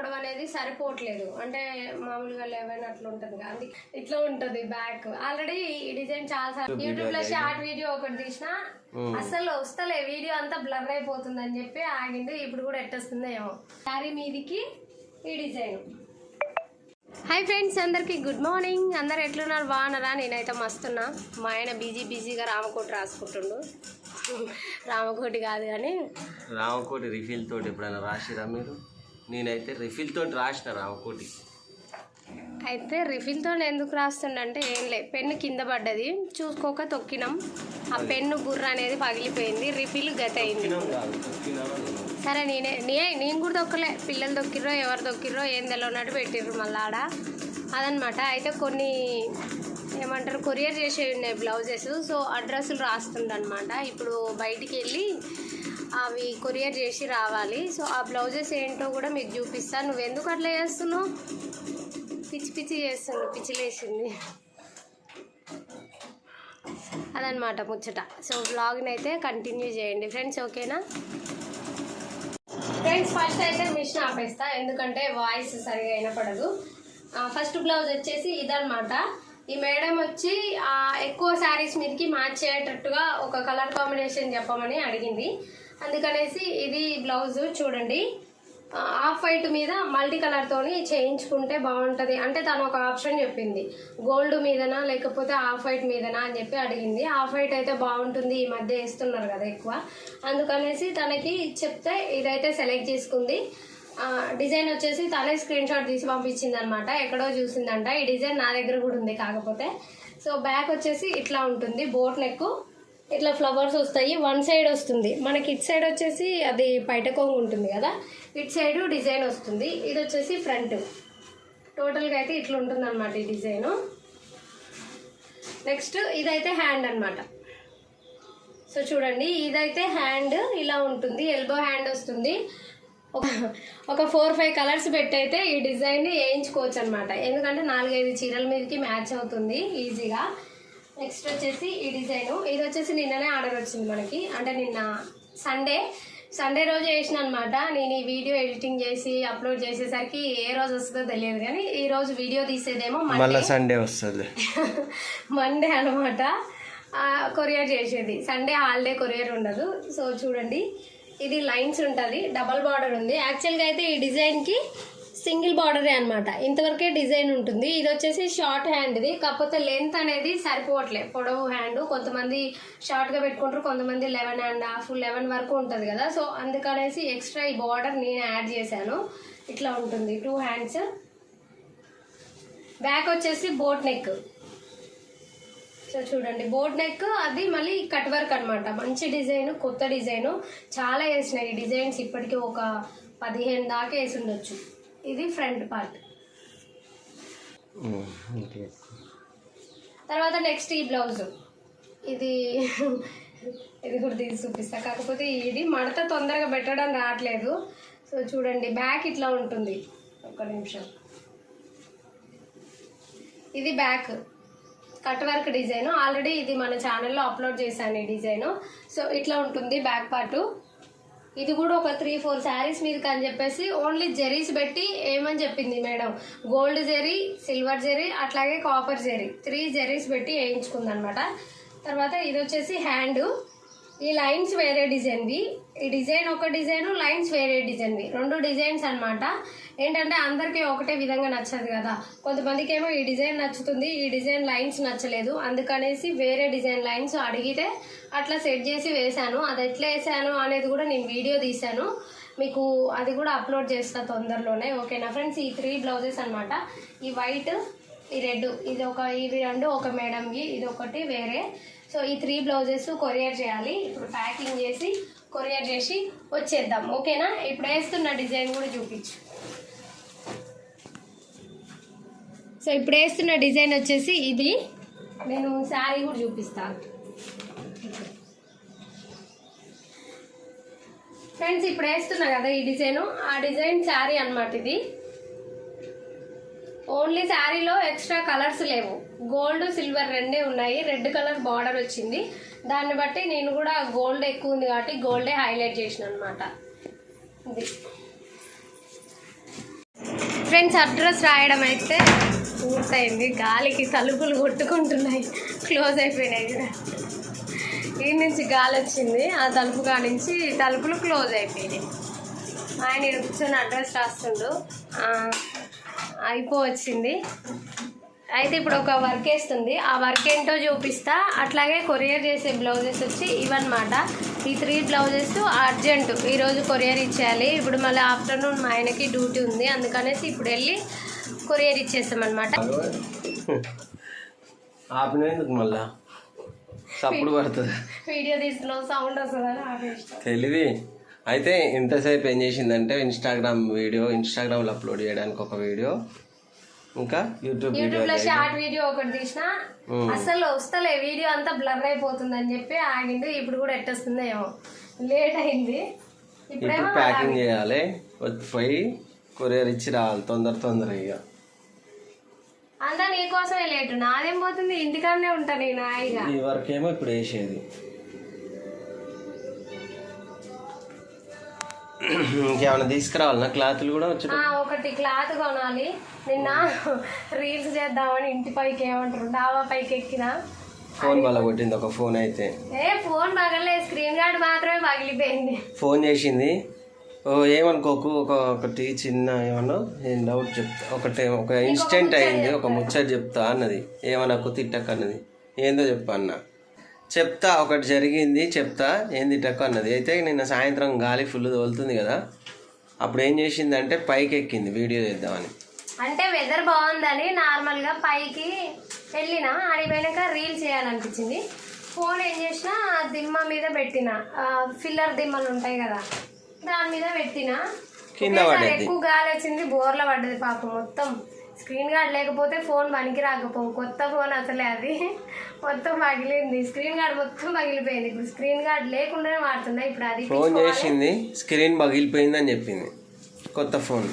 పొడవు అనేది సరిపోవట్లేదు. అంటే మామూలుగా లెవెన్ అట్లా ఉంటుంది అది ఇట్లా ఉంటుంది బ్యాక్ ఆల్రెడీ ఈ డిజైన్ చాలా యూట్యూబ్లో షార్ట్ వీడియో ఒకటి తీసిన అసలు వస్తలే వీడియో అంతా బ్లర్ అయిపోతుంది అని చెప్పి ఆగింది ఇప్పుడు కూడా ఎట్టొస్తుందో ఏమో శారీ మీదికి ఈ డిజైన్ హాయ్ ఫ్రెండ్స్ అందరికి గుడ్ మార్నింగ్ అందరు ఎట్లున్నారు? బాగున్నారా? నేనైతే మస్తున్నా మా ఆయన బిజీ బిజీగా రామకోటి రాసుకుంటుండు. రామకోటి కాదు కానీ రామకోటి రిఫిల్ తోటి ఎప్పుడైనా రాసిరా మీరు? నేనైతే రిఫిల్ తోటి రాసిన రామకోటి అయితే రిఫిల్తో ఎందుకు రాస్తుండంటే ఏం లే పెన్ను కింద పడ్డది. చూసుకోక తొక్కినాం. ఆ పెన్ను బుర్ర అనేది పగిలిపోయింది. రిఫిల్ గత అయింది? సరే నేనే నే నేను కూడా తొక్కలే. పిల్లలు తొక్కిర్రో ఎవరు తొక్కిర్రో ఏం తెలియనట్టు పెట్టిర్రు మళ్ళీ ఆడ. అదనమాట. అయితే కొన్ని ఏమంటారు కొరియర్ చేసేవి ఉన్నాయి బ్లౌజెస్. సో అడ్రస్లు రాస్తుండనమాట. ఇప్పుడు బయటికి వెళ్ళి అవి కొరియర్ చేసి రావాలి. సో ఆ బ్లౌజెస్ ఏంటో కూడా మీకు చూపిస్తాను. నువ్వు ఎందుకు అట్లా చేస్తున్నావు? పిచ్చి పిచ్చి చేస్తున్నావు పిచ్చిలేసింది. అదనమాట ముచ్చట. సో బ్లాగ్ని అయితే కంటిన్యూ చేయండి. ఫ్రెండ్స్ ఓకేనా? ఫ్రెండ్స్ ఫస్ట్ అయితే మిషన్ ఆపేస్తా. ఎందుకంటే వాయిస్ సరిగా వినపడదు. ఫస్ట్ బ్లౌజ్ వచ్చేసి ఇదనమాట. ఈ మేడం వచ్చి ఎక్కువ శారీస్ మీదకి మ్యాచ్ అయ్యేటట్టుగా ఒక కలర్ కాంబినేషన్ చెప్పమని అడిగింది. అందుకనేసి ఇది బ్లౌజ్ చూడండి. ఆఫ్ వైట్ మీద మల్టీ కలర్తోని చేయించుకుంటే బాగుంటుంది. అంటే తను ఒక ఆప్షన్ చెప్పింది. గోల్డ్ మీదనా లేకపోతే ఆఫ్ వైట్ మీదనా అని చెప్పి అడిగింది. ఆఫ్ వైట్ అయితే బాగుంటుంది. ఈ మధ్య వేస్తున్నారు కదా ఎక్కువ. అందుకనేసి తనకి చెప్తే ఇదైతే సెలెక్ట్ చేసుకుంది. డిజైన్ వచ్చేసి తనే స్క్రీన్ షాట్ తీసి పంపించింది అనమాట ఎక్కడో చూసిందంట. ఈ డిజైన్ నా దగ్గర కూడా ఉంది కాకపోతే. సో బ్యాక్ వచ్చేసి ఇట్లా ఉంటుంది. బోట్ నెక్ ఇట్లా ఫ్లవర్స్ వస్తాయి వన్ సైడ్ వస్తుంది. మనకి ఇటు సైడ్ వచ్చేసి అది బయట ఉంటుంది కదా ఇటు సైడ్ డిజైన్ వస్తుంది. ఇది వచ్చేసి ఫ్రంట్. టోటల్గా అయితే ఇట్లా ఉంటుంది అనమాట ఈ డిజైన్. నెక్స్ట్ ఇదైతే హ్యాండ్ అన్నమాట. సో చూడండి ఇదైతే హ్యాండ్ ఇలా ఉంటుంది. ఎల్బో హ్యాండ్ వస్తుంది. ఒక ఒక ఫోర్ ఫైవ్ కలర్స్ పెట్టయితే ఈ డిజైన్ వేయించుకోవచ్చు అనమాట ఎందుకంటే నాలుగైదు చీరల మీదకి మ్యాచ్ అవుతుంది ఈజీగా. నెక్స్ట్ వచ్చేసి ఈ డిజైన్. ఇది వచ్చేసి నిన్ననే ఆర్డర్ వచ్చింది మనకి. అంటే నిన్న సండే. సండే రోజు వేసిన అనమాట నేను ఈ వీడియో ఎడిటింగ్ చేసి అప్లోడ్ చేసేసరికి ఏ రోజు వస్తుందో తెలియదు కానీ ఈ రోజు వీడియో తీసేదేమో మళ్ళా మండే సండే వస్తుంది. మండే అనమాట కొరియర్ చేసేది. సండే హాలిడే కొరియర్ ఉండదు. సో చూడండి. ఇది లైన్స్ ఉంటుంది. డబల్ బార్డర్ ఉంది. యాక్చువల్గా అయితే ఈ డిజైన్కి సింగిల్ బార్డరే అనమాట ఇంతవరకే డిజైన్ ఉంటుంది. ఇది వచ్చేసి షార్ట్ హ్యాండ్ది కాకపోతే లెంత్ అనేది సరిపోవట్లే. పొడవు హ్యాండ్ కొంతమంది షార్ట్గా పెట్టుకుంటారు. కొంతమంది లెవెన్ అండ్ హాఫ్ లెవెన్ వరకు ఉంటుంది కదా. సో అందుకనేసి ఎక్స్ట్రా ఈ బార్డర్ నేను యాడ్ చేశాను. ఇట్లా ఉంటుంది. Two hands. బ్యాక్ వచ్చేసి బోట్ నెక్. సో చూడండి. బోట్ నెక్ అది మళ్ళీ కట్ వర్క్ అనమాట మంచి డిజైన్ కొత్త డిజైన్. చాలా వేసినాయి ఈ డిజైన్స్. ఇప్పటికీ ఒక పదిహేను దాకా వేసి ఉండొచ్చు. ఇది ఫ్రంట్ పార్ట్. తర్వాత నెక్స్ట్ ఈ బ్లౌజ్. ఇది ఇది కూడా తీసి చూపిస్తా. కాకపోతే ఇది మడత తొందరగా పెట్టడం రావట్లేదు. సో చూడండి బ్యాక్ ఇట్లా ఉంటుంది. ఒక్క నిమిషం. ఇది back. Cut work design. Already ఇది మన ఛానల్లో అప్లోడ్ చేశాను ఈ డిజైన్. సో ఇట్లా ఉంటుంది బ్యాక్ పార్ట్. ఇది కూడా ఒక త్రీ ఫోర్ శారీస్ మీదకి అని చెప్పేసి ఓన్లీ జెరీస్ పెట్టి ఏమని చెప్పింది madam? Gold zari silver zari అట్లాగే కాపర్ జెరీ త్రీ జెరీస్ పెట్టి వేయించుకుంది అనమాట తర్వాత ఇది వచ్చేసి హ్యాండ్ ఈ లైన్స్ వేరే డిజైన్వి ఈ డిజైన్ ఒక డిజైన్ లైన్స్ వేరే డిజైన్వి రెండు డిజైన్స్ అన్నమాట. ఏంటంటే అందరికీ ఒకటే విధంగా నచ్చదు కదా. కొంతమందికి ఏమో ఈ డిజైన్ నచ్చుతుంది ఈ డిజైన్ లైన్స్ నచ్చలేదు. అందుకనేసి వేరే డిజైన్ లైన్స్ అడిగితే అట్లా సెట్ చేసి వేశాను. అది ఎట్లా వేసాను అనేది కూడా నేను వీడియో తీశాను. మీకు అది కూడా అప్లోడ్ చేస్తా తొందరలోనే ఓకేనా ఫ్రెండ్స్? ఈ త్రీ బ్లౌజెస్ అనమాట ఈ వైట్ ఈ రెడ్ ఇది ఒక ఇవి రెండు ఒక మేడంకి ఇది ఒకటి వేరే. సో ఈ త్రీ బ్లౌజెస్ కొరియర్ చేయాలి. ఇప్పుడు ప్యాకింగ్ చేసి కొరియర్ చేసి వచ్చేద్దాం. ఓకేనా? ఇప్పుడు వేస్తున్న డిజైన్ కూడా చూపించు. సో ఇప్పుడు వేస్తున్న డిజైన్ వచ్చేసి ఇది. నేను శారీ కూడా చూపిస్తాను ఫ్రెండ్స్ ఇప్పుడు వేస్తున్నా కదా ఈ డిజైను. ఆ డిజైన్ శారీ అన్నమాట ఇది. ఓన్లీ శారీలో ఎక్స్ట్రా కలర్స్ లేవు. గోల్డ్ సిల్వర్ రెండే ఉన్నాయి. రెడ్ కలర్ బార్డర్ వచ్చింది. దాన్ని బట్టి నేను కూడా గోల్డ్ ఎక్కువ ఉంది కాబట్టి గోల్డే హైలైట్ చేసిన అనమాట ఇది. ఫ్రెండ్స్ అడ్రస్ రాయడం అయితే పూర్తయింది. గాలికి తలుపులు కొట్టుకుంటున్నాయి. క్లోజ్ అయిపోయినాయి కూడా. ఈ నుంచి గాలి వచ్చింది. ఆ తలుపు కాడ నుంచి తలుపులు క్లోజ్ అయిపోయినాయి. ఆయన కూర్చొని అడ్రస్ రాస్తుండు. ఆ, అయిపోవచ్చింది. అయితే ఇప్పుడు ఒక వర్క్ వేస్తుంది. ఆ వర్క్ ఏంటో చూపిస్తా. అట్లాగే కొరియర్ చేసే బ్లౌజెస్ వచ్చి ఇవన్నమాట ఈ త్రీ బ్లౌజెస్ అర్జెంట్ ఈరోజు కొరియర్ ఇచ్చేయాలి. ఇప్పుడు మళ్ళీ ఆఫ్టర్నూన్ మా ఆయనకి డ్యూటీ ఉంది. అందుకనేసి ఇప్పుడు వెళ్ళి కొరియర్ ఇచ్చేస్తాం అనమాట ఆపినందుకు మళ్ళా? సప్పుడు పడుతుంది. వీడియో తీసుకున్నాం సౌండ్ వస్తుందని ఆపేస్తాం తెలివి. అయితే ఇంతసేపు ఏం చేసిందంటే ఇన్స్టాగ్రామ్ వీడియో ఇన్స్టాగ్రామ్లో అప్లోడ్ చేయడానికి ఒక వీడియో ఇంకా యూట్యూబ్ యూట్యూబ్లో షార్ట్ వీడియో ఒకటి తీసిన అసలు వస్తలే వీడియో అంతా బ్లర్ అయిపోతుంది అని చెప్పి ఆగిండు ఇప్పుడు కూడా ఎట్టొస్తుందో ఏమో లేట్ అయింది ఇప్పుడు ప్యాకింగ్ చేయాలి. పోయి కొరియర్ ఇచ్చి రావాలి తొందర తొందర ఇక. అంతా నీకోసమే లేటు నాదేం పోతుంది? ఇంటికాడనే ఉంటా నేను హాయిగా. ఈ వర్క్ ఏమో ఇప్పుడు వేసేది ఇంకేమైనా తీసుకురావాలన్నా క్లాతులు కూడా వచ్చి ఒకటి క్లాత్ కొనాలి. నిన్న రీల్స్ చేద్దామని ఇంటి పైకి ఏమంటారు? డాబా పైకి ఎక్కిన. ఫోన్ వల్ల కొట్టింది ఒక ఫోన్ అయితే. ఏ ఫోన్ పగలే. స్క్రీన్ గార్డ్ మాత్రమే పగిలిపోయింది. ఫోన్ చేసింది. ఓ ఏమనుకోకు? ఒక ఒకటి చిన్న ఏమన్నా? ఏం డౌట్ చెప్తా. ఒకటి ఒక ఇన్స్టెంట్ అయింది. ఒక ముచ్చట చెప్తా అన్నది. ఏమనకు తిట్టక అన్నది. ఏందో చెప్పా అన్న. చెప్తా ఒకటి జరిగింది చెప్తా ఏం తిట్టకు అన్నది. అయితే నిన్న సాయంత్రం గాలి ఫుల్ తోలుతుంది కదా అప్పుడు ఏం చేసిందంటే పైకి ఎక్కింది వీడియో చేద్దామని. అంటే వెదర్ బాగుందని నార్మల్గా పైకి వెళ్ళిన ఆడిపోయినాక రీల్ చేయాలనిపించింది. ఫోన్ ఏం చేసిన దిమ్మ మీద పెట్టిన. ఫిల్లర్ దిమ్మలు ఉంటాయి కదా దాని మీద పెట్టిన. ఎక్కువ గాలి వచ్చింది బోర్ల పడ్డది పాపం మొత్తం. స్క్రీన్ గార్డ్ లేకపోతే ఫోన్ పనికి రాకపోవు కొత్త ఫోన్ అసలే అది. మొత్తం పగిలింది. స్క్రీన్ గార్డ్ మొత్తం పగిలిపోయింది. ఇప్పుడు స్క్రీన్ గార్డ్ లేకుండానే వాడుతున్నా. ఇప్పుడు అది ఫోన్ చేసింది స్క్రీన్ పగిలిపోయిందని చెప్పింది. కొత్త ఫోన్.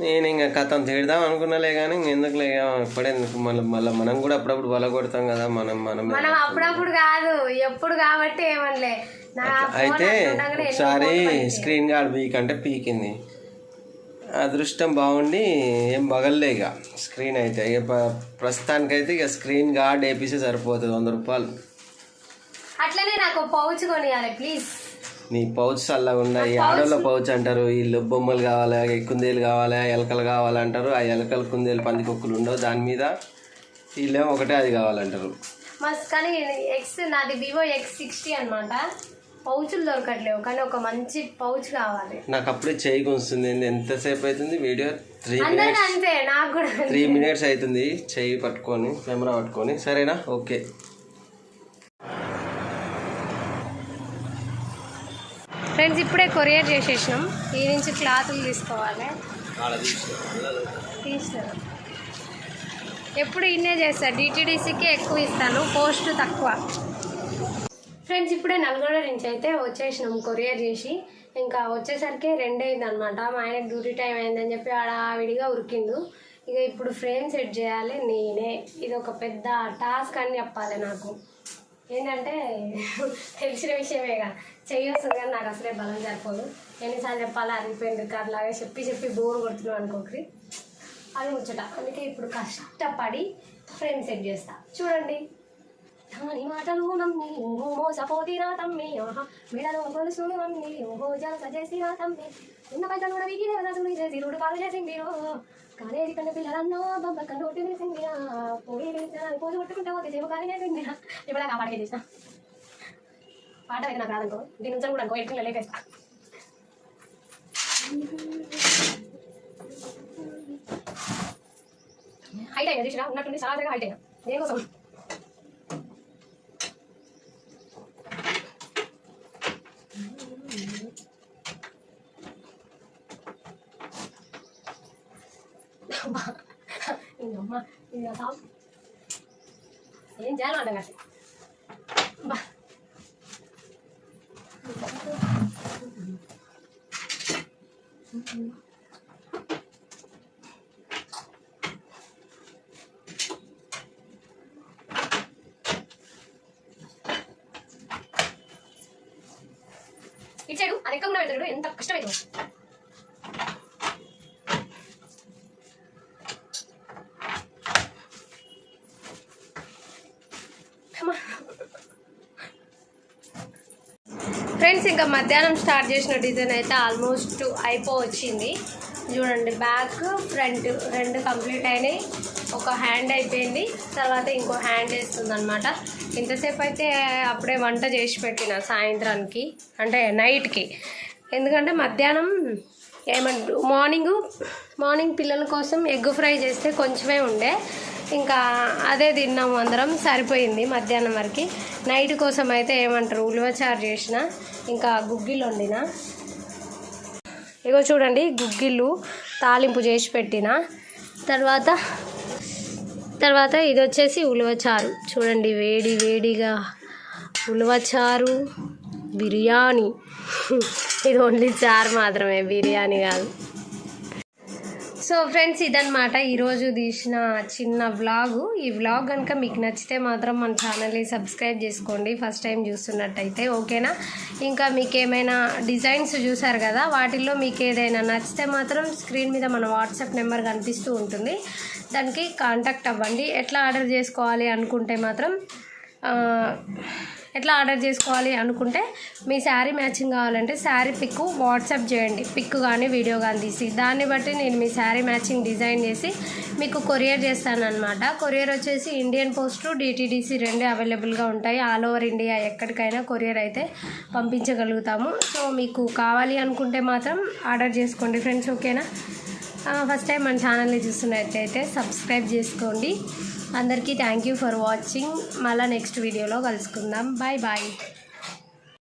నేను ఇంకా కథం తిడదాం అనుకున్నాలే కానీ ఎందుకులే ఇక ఇప్పుడెందుకు? మళ్ళీ మళ్ళీ మనం కూడా అప్పుడప్పుడు బల కొడతాం కదా. మనం మనం మనం అప్పుడప్పుడు కాదు. ఎప్పుడు కాబట్టి ఏమనలే. అయితే ఒకసారి. స్క్రీన్ గార్డ్ పీక్ అంటే పీకింది. అదృష్టం బాగుండి ఏం బగల్లే ఇక. స్క్రీన్ అయితే ఇక ప్ర- ప్రస్తుతానికైతే ఇక స్క్రీన్ గార్డ్ వేపిస్తే సరిపోతుంది వంద రూపాయలు. అట్లనే నాకు పౌచ్ కొనియాలి ప్లీజ్. నీ పౌచ్ చల్లగా ఉందా ఈ ఆడోళ్ళ పౌచ్ అంటారు వీళ్ళు బొమ్మలు కావాలా ఈ కుందేలు కావాలా ఎలకలు కావాలంటారు ఆ ఎలకలు కుందేలు పందికొక్కులు ఉండవు దాని మీద. వీళ్ళేమో ఒకటే అది కావాలంటారు. మస్త్ కానీ ఎక్స్ నాది వివో ఎక్స్ సిక్స్టీ అనమాట పౌచులు దొరకట్లేవు కానీ ఒక మంచి పౌచ్ కావాలి. నాకు అప్పుడే చేయి గుంస్తుంది ఎంతసేపు అవుతుంది వీడియో? Three minutes. అంతే నాకు కూడా త్రీ మినిట్స్ అవుతుంది చెయ్యి పట్టుకొని కెమెరా పట్టుకొని సరేనా? ఓకే. ఫ్రెండ్స్ ఇప్పుడే కొరియర్ చేసేసినాం. ఈ నుంచి క్లాతులు తీసుకోవాలి. తీస్తారు ఎప్పుడు ఇన్నే చేస్తా డిటీడీసీకి ఎక్కువ ఇస్తాను పోస్ట్ తక్కువ. ఫ్రెండ్స్ ఇప్పుడే నల్గొండ నుంచి అయితే వచ్చేసినాం కొరియర్ చేసి. ఇంకా వచ్చేసరికి రెండే అయింది అనమాట మా ఆయనకు డ్యూటీ టైం అయిందని చెప్పి ఆడావిడిగా ఉరికిండు. ఇక ఇప్పుడు ఫ్రేమ్ సెట్ చేయాలి నేనే. ఇది ఒక పెద్ద టాస్క్ అని చెప్పాలి నాకు. ఏంటంటే తెలిసిన విషయమేగా. చేయొస్తుంది కానీ నాకు అసలే బలం సరిపోదు. ఎన్నిసార్లు చెప్పాలి అరిగిపోయింది రికార్డ్ చెప్పి చెప్పి బోర్ కొడుతున్నాం అనుకోకరి అది ముచ్చట. అందుకే ఇప్పుడు కష్టపడి ఫ్రేమ్ సెట్ చేస్తా. చూడండి. దాని మాటలు నమ్మి ఓహో మోసపోతిరా తమ్మి ఆహా మెడలో గొలుసు నమ్మి ఓహో జలస చేసిరా తమ్మి. చిన్న పైసలు కూడా వీగి రసులు చేసి రోడ్డు పాలు చేసింది కాలేజీ కన్న పిల్లలన్నో బొమ్మ కన్ను కొట్టి వేసింది పోయి వేసిన పోజు కొట్టుకుంటా ఒక చెవు కానీ చేసింది ఇప్పుడు ఆ పాటకి చేసిన. పాట అయితే నాకు రాదనుకో. దీని నుంచి కూడా అనుకో. ఎట్లా లేకేస్తా హైట్ అయినా చూసినా ఉన్నట్టుండి సరాసరిగా హైట్ అయినా. దేనికోసం అమ్మ ఇది అసలు ఏం చేయాలో అర్థం కాదు బా ఇచ్చాడు. అది ఎక్కడ కూడా పెడతాడు. ఎంత కష్టమైందో ఫ్రెండ్స్ ఇంకా మధ్యాహ్నం స్టార్ట్ చేసిన డిజైన్ అయితే ఆల్మోస్ట్ అయిపోవచ్చింది. చూడండి బ్యాక్ ఫ్రంట్ రెండు కంప్లీట్ అయినాయి. ఒక హ్యాండ్ అయిపోయింది తర్వాత ఇంకో హ్యాండ్ వేస్తుంది అనమాట ఇంతసేపు అయితే అప్పుడే వంట చేసి పెట్టిన సాయంత్రానికి అంటే నైట్కి. ఎందుకంటే మధ్యాహ్నం ఏమంటారు మార్నింగ్ మార్నింగ్ పిల్లల కోసం ఎగ్ ఫ్రై చేస్తే కొంచెమే ఉండే. ఇంకా అదే తిన్నాము అందరం. సరిపోయింది మధ్యాహ్నం వరకు. నైట్ కోసం అయితే ఏమంటారు? ఉలవచారు చేసిన ఇంకా గుగ్గిలు వండిన. ఇగో చూడండి గుగ్గిళ్ళు తాలింపు చేసి పెట్టిన. తర్వాత తర్వాత ఇది వచ్చేసి ఉలవచారు చూడండి వేడి వేడిగా ఉలవచారు బిర్యానీ. ఇది ఓన్లీ చారు మాత్రమే బిర్యానీ కాదు. సో ఫ్రెండ్స్ ఇదనమాట ఈరోజు తీసిన చిన్న వ్లాగు. ఈ వ్లాగ్ కనుక మీకు నచ్చితే మాత్రం మన ఛానల్ని సబ్స్క్రైబ్ చేసుకోండి. ఫస్ట్ టైం చూస్తున్నట్టయితే ఓకేనా? ఇంకా మీకు ఏమైనా డిజైన్స్ చూసారు కదా వాటిల్లో మీకు ఏదైనా నచ్చితే మాత్రం స్క్రీన్ మీద మన వాట్సాప్ నెంబర్ కనిపిస్తూ ఉంటుంది. దానికి కాంటాక్ట్ అవ్వండి. ఎట్లా ఆర్డర్ చేసుకోవాలి అనుకుంటే మాత్రం ఎట్లా ఆర్డర్ చేసుకోవాలి అనుకుంటే మీ శారీ మ్యాచింగ్ కావాలంటే శారీ పిక్ వాట్సాప్ చేయండి. పిక్ కానీ వీడియో కానీ తీసి. దాన్ని బట్టి నేను మీ శారీ మ్యాచింగ్ డిజైన్ చేసి మీకు కొరియర్ చేస్తానమాట కొరియర్ వచ్చేసి ఇండియన్ పోస్ట్ డిటీడీసీ రెండు అవైలబుల్గా ఉంటాయి. ఆల్ ఓవర్ ఇండియా ఎక్కడికైనా కొరియర్ అయితే పంపించగలుగుతాము. సో మీకు కావాలి అనుకుంటే మాత్రం ఆర్డర్ చేసుకోండి ఫ్రెండ్స్ ఓకేనా? ఫస్ట్ టైం మన ఛానల్ని చూస్తున్నట్టయితే సబ్స్క్రైబ్ చేసుకోండి. అందరికీ థ్యాంక్ యూ ఫర్ వాచింగ్ మళ్ళీ నెక్స్ట్ వీడియోలో కలుసుకుందాం. Bye bye